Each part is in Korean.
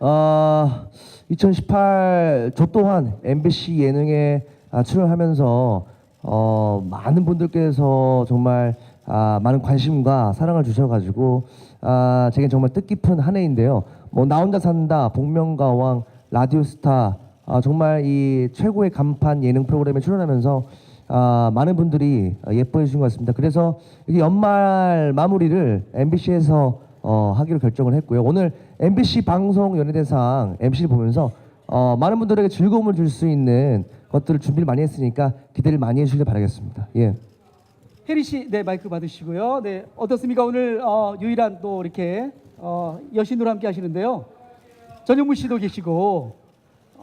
아, 2018저 또한 MBC 예능에 아, 출연하면서 어, 많은 분들께서 정말 아, 많은 관심과 사랑을 주셔가지고 아, 제겐 정말 뜻깊은 한 해인데요. 뭐 나 혼자 산다, 복면가왕, 라디오스타 아, 정말 이 최고의 간판 예능 프로그램에 출연하면서 아, 많은 분들이 예뻐해 주신 것 같습니다. 그래서 연말 마무리를 MBC에서 어, 하기로 결정을 했고요. 오늘 MBC 방송 연예대상 MC를 보면서 어, 많은 분들에게 즐거움을 줄 수 있는 것들을 준비를 많이 했으니까 기대를 많이 해주시길 바라겠습니다. 예. 혜리 씨, 네 마이크 받으시고요. 네 어떻습니까? 오늘 어, 유일한 또 이렇게 어, 여신으로 함께 하시는데요. 전영무 씨도 계시고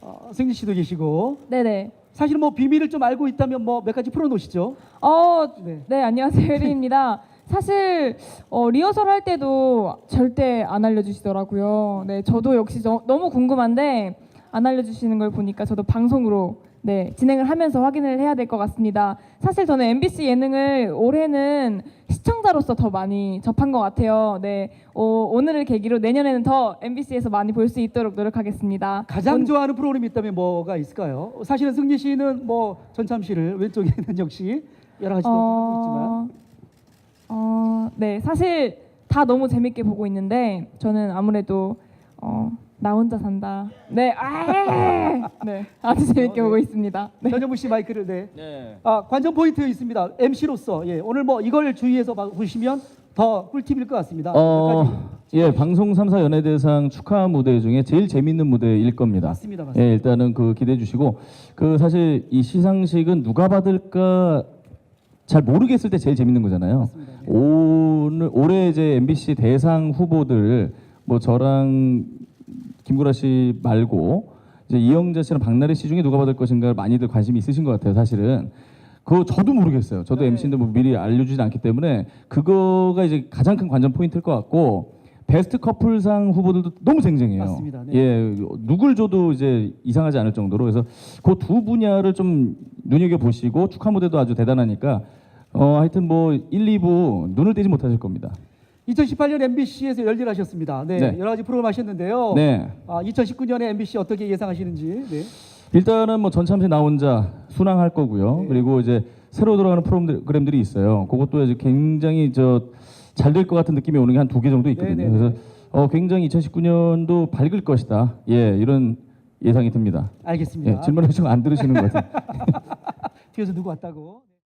어, 승리 씨도 계시고 네네. 사실은 뭐 비밀을 좀 알고 있다면 뭐 몇 가지 풀어놓으시죠. 어, 네. 네, 안녕하세요. 혜리입니다. 사실 어, 리허설 할 때도 절대 안 알려주시더라고요. 네, 저도 역시 저- 너무 궁금한데 안 알려주시는 걸 보니까 저도 방송으로 네, 진행을 하면서 확인을 해야 될 것 같습니다. 사실 저는 MBC 예능을 올해는 시청자로서 더 많이 접한 것 같아요. 네, 어, 오늘을 계기로 내년에는 더 MBC에서 많이 볼 수 있도록 노력하겠습니다. 가장 온- 좋아하는 프로그램이 있다면 뭐가 있을까요? 사실은 승리 씨는 뭐 전참 씨를 왼쪽에 있는 역시 여러 가지 또 하고 있지만 어, 네, 사실 다 너무 재밌게 보고 있는데 저는 아무래도 어, 나 혼자 산다. 네, 아, 네, 아주 재밌게 어, 네. 보고 있습니다. 네. 전영무 씨 마이크를 네. 네. 아 관전 포인트 있습니다. MC로서 예 오늘 뭐 이걸 주의해서 봐- 보시면 더 꿀팁일 것 같습니다. 어, 예, 방송 3사 연예대상 축하 무대 중에 제일 재밌는 무대일 겁니다. 맞습니다, 맞습니다. 예, 일단은 그 기대해 주시고 그 사실 이 시상식은 누가 받을까 잘 모르겠을 때 제일 재밌는 거잖아요. 오늘 올해 이제 MBC 대상 후보들 뭐 저랑 김구라 씨 말고 이제 이영자 씨랑 박나래 씨 중에 누가 받을 것인가 많이들 관심이 있으신 것 같아요. 사실은 그거 저도 모르겠어요. 저도 네. MC인데 뭐 미리 알려주지 않기 때문에 그거가 이제 가장 큰 관전 포인트일 것 같고 베스트 커플상 후보들도 너무 쟁쟁해요. 맞습니다. 네. 예, 누굴 줘도 이제 이상하지 않을 정도로 그래서 그 두 분야를 좀 눈여겨 보시고 축하 무대도 아주 대단하니까 어 하여튼 뭐 1, 2부 눈을 떼지 못하실 겁니다. 2018년 MBC에서 열일하셨습니다. 네, 네. 여러 가지 프로그램 하셨는데요. 네. 아, 2019년에 MBC 어떻게 예상하시는지. 네. 일단은 뭐 전참시 나 혼자 순항할 거고요. 네. 그리고 이제 새로 들어가는 프로그램들이 있어요. 그것도 이제 굉장히 저 잘 될 것 같은 느낌이 오는 게 한 두 개 정도 있거든요. 네, 네, 네. 그래서 어 굉장히 2019년도 밝을 것이다. 예, 이런 예상이 듭니다. 알겠습니다. 예, 질문해 주시고 안 들으시는 것 같아요. 뒤에서 누구 왔다고.